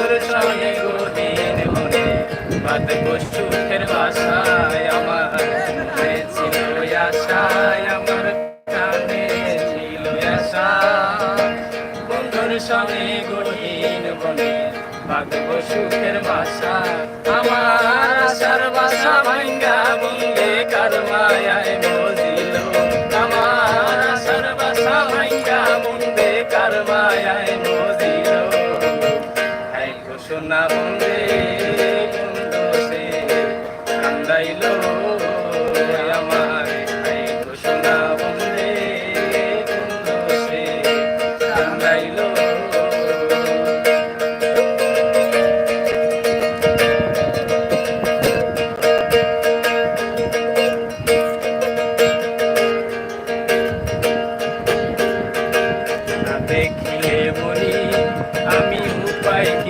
মধুর সঙ্গে গহীন মনে বাঁধব সুখের বাসায় আমার ছিল আশায় আমার কানে ছিল আশা বন্ধুর সঙ্গে গহীন মনে বাঁধব সুখের বাসা আমার আশার বাসা ভাঙ্গা বন্দে কার ঘোষণা বন্দে বন্ধু সে কান্দাইল আমার হাই ঘোষণা বন্দে সে কান্দাইল দেখিলে মরি আমি উপায় কি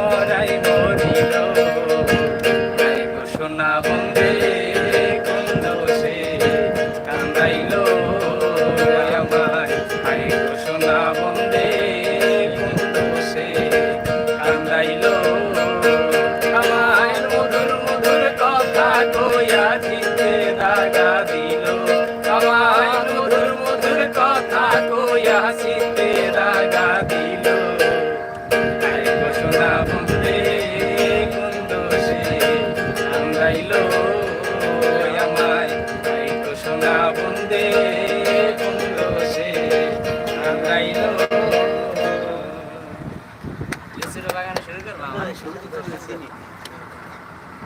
দাগা দিল। আমার মধুর মধুর কথা কইয়া চিতে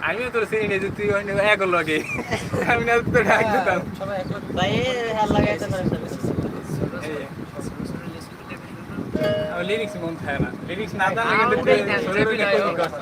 আমিও তোর চিনি নেই যে তুই অন্য এক লগে আমি না তো ডাক দিতাম ভাই হাল লাগাইতে পারে লিরিক্স মন থাকে না লিরিক্স না জানলে কিন্তু শরীরে খুব কষ্ট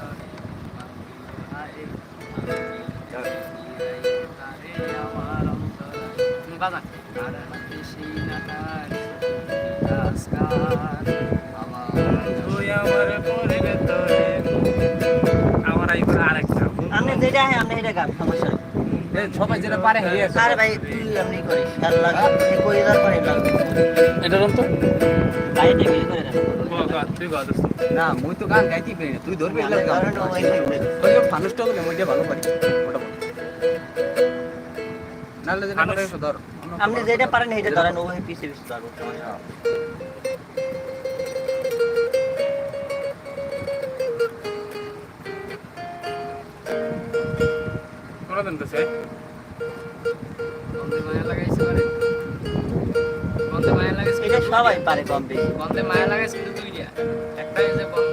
আমার পরে তোরে আমার এইবার আরেকটা আপনি যেটা হয় আপনি এটা গান সমস্যা সবাই যেটা পারে আরে ভাই তুই আপনি করিস তুই করে এটা রম তো ভাই টেবিল করে তুই গা না মুই তো গান গাইতেই পারি না তুই ধরবি ওই যে হলে মুই ভালো পারি মোটামুটি আপনি যেটা পারেন এটা ধরেন ওই পিছে পিছে পারব। সমস্যা দিন তো সে বন্দে মায়া লাগাইছে মানে? বন্দে মায়া লাগাইছে এটা সবাই পারে কম বেশি। বন্দে মায়া লাগাইছে কিন্তু দুইটা। একটা যে বন্দে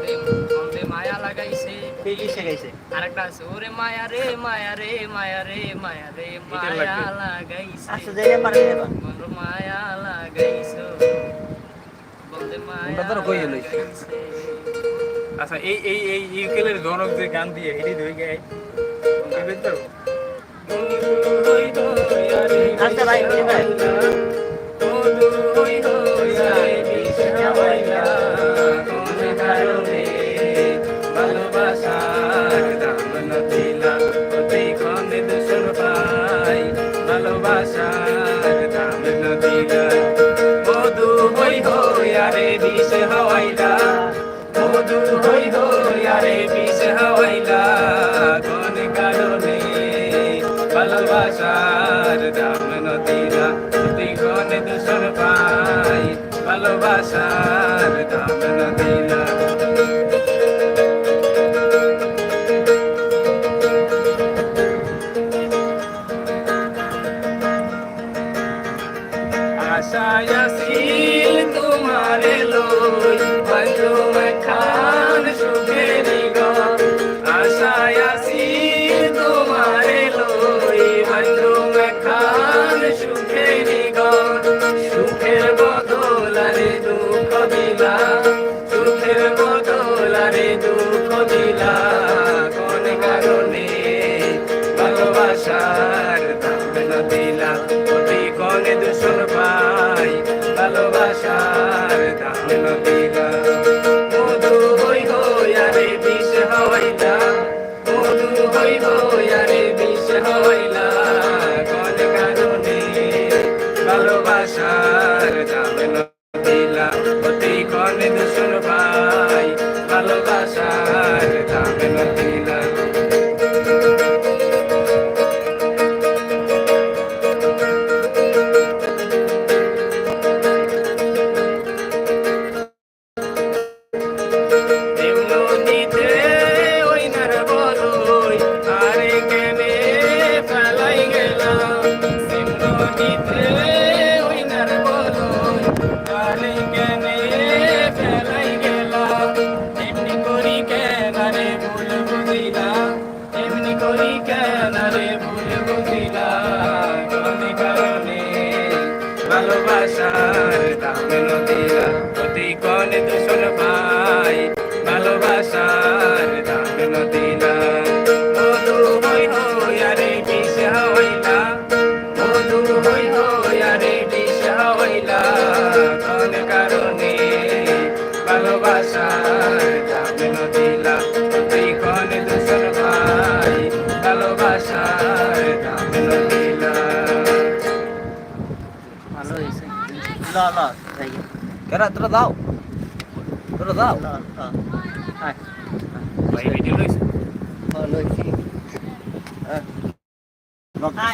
লাগাইছে শেখাইছে আরেকটা আছে ওরে মায়া রে মায়া রে মায়া রে মায়া রে মায়া লাগাইছে আচ্ছা পারেন এবার বন্ধু মায়া লাগাইছো বন্দে মায়া কই? আচ্ছা এই এই এই ইউকেলের জনক যে গান দিয়ে এটি ধরে গায় আচ্ছা ভাই outside. ভালোবাসার দাম নদীরা প্রতি কনে দূষণ পাই ভালোবাসার দাম নদীরা মধু হই হই আরে বিষ হইলা মধু হই হই আরে বিষ হইলা না না। কেন তোরা দাও তোরা দাও হ্যাঁ। ভাই